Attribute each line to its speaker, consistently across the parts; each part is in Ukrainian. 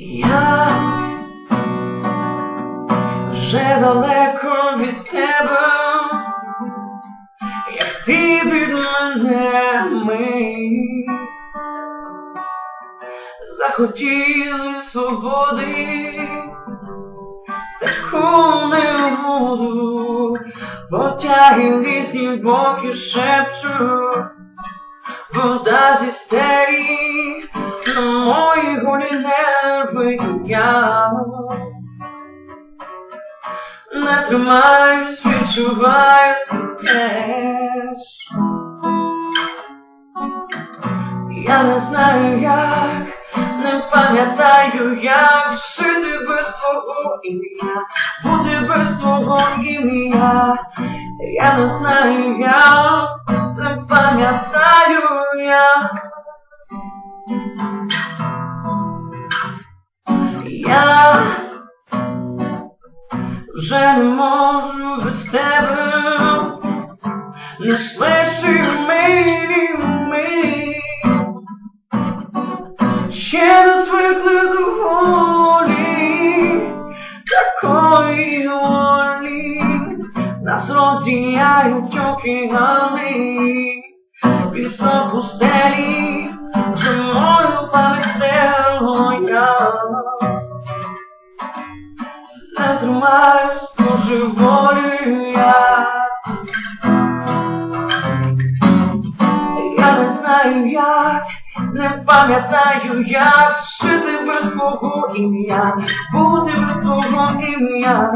Speaker 1: Я вже далеко від тебе, як ти від мене ми захотіли свободи, таку не буду, потяги різні боки шепчуть, вода зі стелі мої голі нерви я не тримаюсь, відчуваю теж. Я не знаю як, не пам'ятаю, як жити без твого ім'я, бути без твого ім'я. Я не знаю як, вже не можу без тебе, не слиши милі ми, ще не звикли до волі, такої волі, нас розділяють океани, пісок у стелі, зимою пам'ять стелою я не тримаюсь божеволі я. Я не знаю як, не пам'ятаю, як жити без твого ім'я, бути без твого ім'я.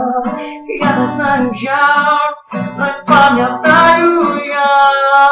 Speaker 1: Я не знаю як, не пам'ятаю як.